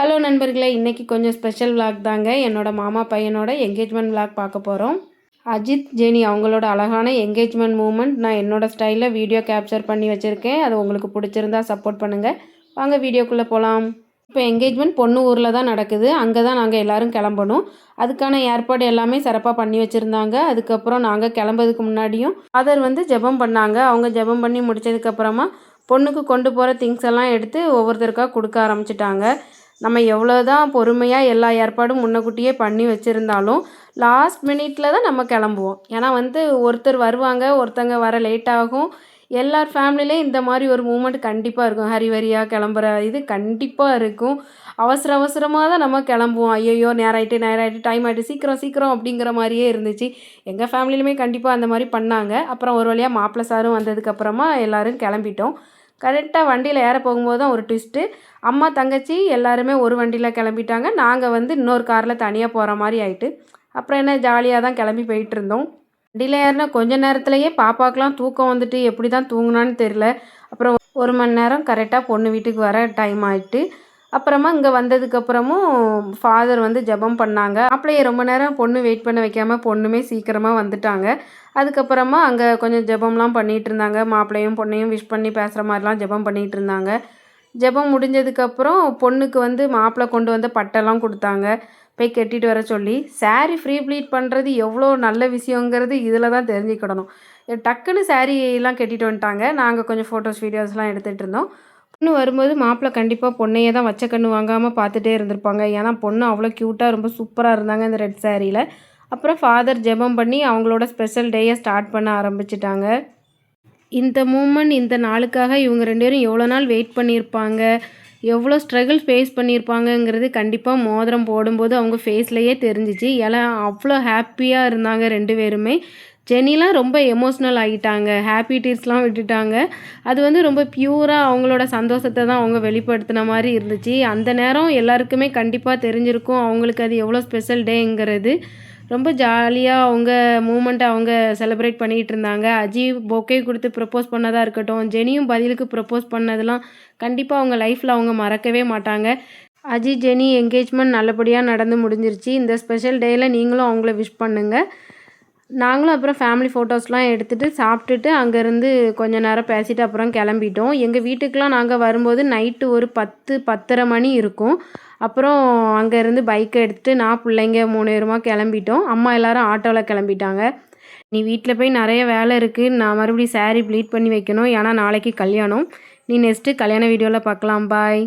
Hello நண்பர்களே. இன்றைக்கி கொஞ்சம் ஸ்பெஷல் விளாக் தாங்க. என்னோடய மாமா பையனோட என்கேஜ்மெண்ட் விளாக் பார்க்க போகிறோம் அஜித் ஜெனி அவங்களோட அழகான என்கேஜ்மெண்ட் மூமெண்ட் நான் என்னோடய ஸ்டைலில் வீடியோ கேப்சர் பண்ணி வச்சுருக்கேன். அது உங்களுக்கு பிடிச்சிருந்தா சப்போர்ட் பண்ணுங்கள் வாங்க வீடியோக்குள்ளே போகலாம் இப்போ என்கேஜ்மெண்ட் பொண்ணு ஊரில் தான் நடக்குது. அங்கே தான் நாங்கள் எல்லோரும் கிளம்பணும். அதுக்கான ஏற்பாடு எல்லாமே சிறப்பாக பண்ணி வச்சுருந்தாங்க. அதுக்கப்புறம் நாங்கள் கிளம்புறதுக்கு முன்னாடியும் ஃபாதர் வந்து ஜெபம் பண்ணாங்க. அவங்க ஜெபம் பண்ணி முடிச்சதுக்கப்புறமா பொண்ணுக்கு கொண்டு போகிற திங்ஸ் எல்லாம் எடுத்து ஒவ்வொருத்தருக்காக கொடுக்க ஆரம்பிச்சிட்டாங்க. நம்ம எவ்வளோ தான் பொறுமையாக எல்லா ஏற்பாடும் முன்னக்கூட்டியே பண்ணி வச்சுருந்தாலும் லாஸ்ட் மினிட்ல தான் நம்ம கிளம்புவோம். ஏன்னா வந்து ஒருத்தர் வருவாங்க ஒருத்தங்க வர லேட் ஆகும். எல்லார் ஃபேமிலியிலையும் இந்த மாதிரி ஒரு மூமெண்ட் கண்டிப்பாக இருக்கும். ஹரிவரியாக கிளம்புற இது கண்டிப்பாக இருக்கும். அவசர அவசரமாக தான் நம்ம கிளம்புவோம். ஐயோ நேராயிட்டு நேராயிட்டு டைம் ஆகிட்டு சீக்கிரம் சீக்கிரம் அப்படிங்கிற மாதிரியே இருந்துச்சு. எங்கள் ஃபேமிலியிலுமே கண்டிப்பாக அந்த மாதிரி பண்ணாங்க. அப்புறம் ஒரு வழியாக மாப்பிள்ளை சாரும் வந்ததுக்கப்புறமா எல்லோரும் கிளம்பிட்டோம். கரெக்டாக வண்டியில் ஏற போகும்போது தான் ஒரு ட்விஸ்ட்டு அம்மா தங்கச்சி எல்லாருமே ஒரு வண்டியில் கிளம்பிட்டாங்க. நாங்கள் வந்து இன்னொரு காரில் தனியாக போகிற மாதிரி ஆயிட்டு. அப்புறம் என்ன ஜாலியாக தான் கிளம்பி போயிட்டு இருந்தோம் வண்டியில் ஏறினா கொஞ்ச நேரத்துலையே பாப்பாக்கெலாம் தூக்கம் வந்துட்டு எப்படி தான் தூங்கினான்னு தெரில அப்புறம் ஒரு மணி நேரம் கரெக்டாக பொண்ணு வீட்டுக்கு வர டைம் ஆகிட்டு அப்புறமா இங்கே வந்ததுக்கப்புறமும் ஃபாதர் வந்து ஜெபம் பண்ணாங்க. அப்படியே ரொம்ப நேரம் பொண்ணு வெயிட் பண்ண வைக்காமல் பொண்ணுமே சீக்கிரமாக வந்துட்டாங்க. அதுக்கப்புறமா அங்கே கொஞ்சம் ஜெபம்லாம் பண்ணிகிட்டு இருந்தாங்க. மாப்பிள்ளையும் பொண்ணையும் விஷ் பண்ணி பேசுகிற மாதிரிலாம் ஜெபம் பண்ணிகிட்டு இருந்தாங்க. ஜெபம் முடிஞ்சதுக்கப்புறம் பொண்ணுக்கு வந்து மாப்பிள்ளை கொண்டு வந்த பட்டெல்லாம் கொடுத்தாங்க. போய் கட்டிட்டு வர சொல்லி saree ஃப்ரீ ப்ளீட் பண்ணுறது எவ்வளோ நல்ல விஷயங்கிறது இதில் தான் தெரிஞ்சுக்கிடணும். டக்குன்னு saree எல்லாம் கட்டிட்டு வந்துட்டாங்க. நாங்கள் கொஞ்சம் ஃபோட்டோஸ் வீடியோஸ்லாம் எடுத்துகிட்டு இருந்தோம். பொண்ணு வரும்போது மாப்பிள்ளை கண்டிப்பாக பொண்ணையே தான் வச்ச கண்ணு வாங்காமல் பார்த்துட்டே இருந்திருப்பாங்க. ஏன்னா பொண்ணு அவ்வளோ க்யூட்டாக ரொம்ப சூப்பராக இருந்தாங்க இந்த ரெட் சாரியில் அப்புறம் ஃபாதர் ஜெபம் பண்ணி அவங்களோட ஸ்பெஷல் டேயை ஸ்டார்ட் பண்ண ஆரம்பிச்சிட்டாங்க. இந்த மூமெண்ட் இந்த நாளுக்காக இவங்க ரெண்டு பேரும் எவ்வளோ நாள் வெயிட் பண்ணியிருப்பாங்க? எவ்வளோ ஸ்ட்ரகிள் ஃபேஸ் பண்ணியிருப்பாங்கங்கிறது கண்டிப்பாக மோதிரம் போடும்போது அவங்க ஃபேஸ்லேயே தெரிஞ்சிச்சு. ஏன்னா அவ்வளோ ஹாப்பியாக இருந்தாங்க ரெண்டு பேருமே. ஜெனிலாம் ரொம்ப எமோஷ்னல் ஆகிட்டாங்க ஹாப்பி டீர்ஸ்லாம் விட்டுட்டாங்க. அது வந்து ரொம்ப பியூராக அவங்களோட சந்தோஷத்தை தான் அவங்க வெளிப்படுத்தின மாதிரி இருந்துச்சு. அந்த நேரம் எல்லாருக்குமே கண்டிப்பாக தெரிஞ்சிருக்கும் அவங்களுக்கு அது எவ்வளோ ஸ்பெஷல் டேங்கிறது ரொம்ப ஜாலியாக அவங்க மூமெண்ட்டை அவங்க செலிப்ரேட் பண்ணிகிட்டு இருந்தாங்க. அஜி பொக்கே கொடுத்து ப்ரப்போஸ் பண்ணதாக இருக்கட்டும் ஜெனியும் பதிலுக்கு ப்ரப்போஸ் பண்ணதெல்லாம் கண்டிப்பாக அவங்க லைஃப்பில் அவங்க மறக்கவே மாட்டாங்க. அஜி ஜெனி என்கேஜ்மெண்ட் நல்லபடியாக நடந்து முடிஞ்சிருச்சு. இந்த ஸ்பெஷல் டேயில் நீங்களும் அவங்கள விஷ் பண்ணுங்கள் நாங்களும் அப்புறம் ஃபேமிலி ஃபோட்டோஸ்லாம் எடுத்துகிட்டு சாப்பிட்டுட்டு அங்கேருந்து கொஞ்ச நேரம் பேசிட்டு அப்புறம் கிளம்பிட்டோம். எங்கள் வீட்டுக்கெலாம் நாங்கள் வரும்போது நைட்டு ஒரு பத்து பத்தரை மணி இருக்கும். அப்புறம் அங்கேருந்து பைக்கை எடுத்துகிட்டு நான் பிள்ளைங்க மூணு பேருமா கிளம்பிட்டோம். அம்மா எல்லாரும் ஆட்டோவில் கிளம்பிட்டாங்க. நீ வீட்டில் போய் நிறைய வேலை இருக்குது நான் மறுபடியும் saree ப்ளீட் பண்ணி வைக்கணும். ஏன்னா நாளைக்கு கல்யாணம். நீ நெக்ஸ்ட்டு கல்யாண வீடியோவில் பார்க்கலாம். பாய்